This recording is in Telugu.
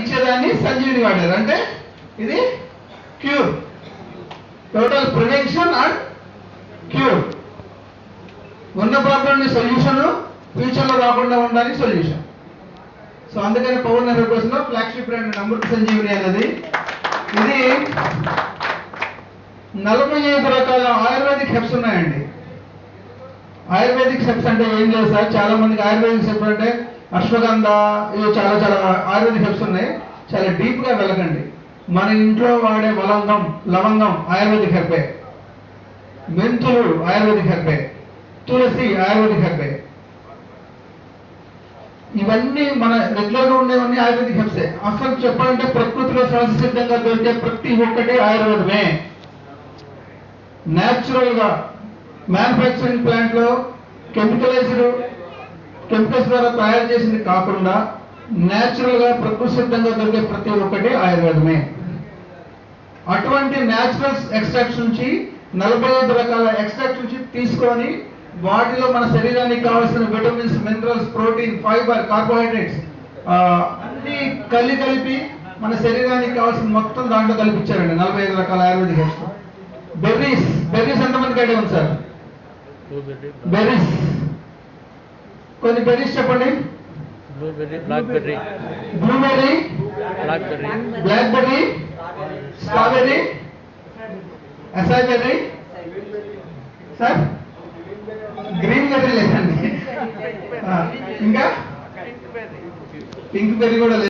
ఇచ్చేదాన్ని సంజీవిని వాడారు. అంటే ఇది cure. Total prevention and cure ఉన్న ప్రాబ్లమ్ని సొల్యూషన్ ఫ్యూచర్లో రాకుండా ఉండడానికి సొల్యూషన్. సో అందుకని పవన్ నెహ్రూ కోసం ఫ్లాగ్షిప్ బ్రాండ్ అమృత సంజీవిని అనేది. ఇది నలభై ఐదు రకాల ఆయుర్వేదిక్ హెప్స్ ఉన్నాయండి. ఆయుర్వేదిక్ హెప్స్ అంటే ఏం లేదు సార్. చాలా మందికి ఆయుర్వేదిక్ సెప్స్ అంటే అశ్వగంధ ఇవి చాలా చాలా ఆయుర్వేదిక్ హెబ్స్ ఉన్నాయి. చాలా డీప్గా వెళ్ళకండి. మన ఇంట్లో వాడే వలంగం లవంగం ఆయుర్వేదిక్ హెర్బే మెంతులు ఆయుర్వేదిక్ హెర్బే తులసి ఆయుర్వేదిక్ హెర్బే ఇవన్నీ మన రెగ్యులర్గా ఉండేవన్నీ ఆయుర్వేదిక్ హెబ్సే అసలు చెప్పాలంటే ప్రకృతిలో సహజసిద్ధంగా దొరికే ప్రతి ఒక్కటి ఆయుర్వేదమే. న్యాచురల్గా మ్యానుఫ్యాక్చరింగ్ ప్లాంట్లో కెమికలైజ్డ్ కెమికల్స్ ద్వారా తయారు చేసింది కాకుండా న్యాచురల్గా ప్రకృతి సిద్ధంగా దొరికే ప్రతి ఒక్కటి ఆయుర్వేదమే. అటువంటి న్యాచురల్ ఎక్స్ట్రాక్ట్స్ నుంచి నలభై ఐదు రకాల ఎక్స్ట్రాక్ట్స్ నుంచి తీసుకొని వాటిలో మన శరీరానికి కావాల్సిన vitamins minerals protein fibre carbohydrates అన్ని కలిపి కలిపి మన శరీరానికి కావాల్సిన మొత్తం దాంట్లో కల్పించారండి నలభై ఐదు రకాల ఆయుర్వేదిక్ బెర్రీస్ బెర్రీస్ ఎంతమందికి ఐడియా ఉంది సార్? బెర్రీస్ కొన్ని బెర్రీస్ చెప్పండి? Blueberry blackberry blueberry blackberry black berry strawberry acai berry sir green berry లేదండి. ఇంకా? పింక్ బెర్రీ కూడా లేదు.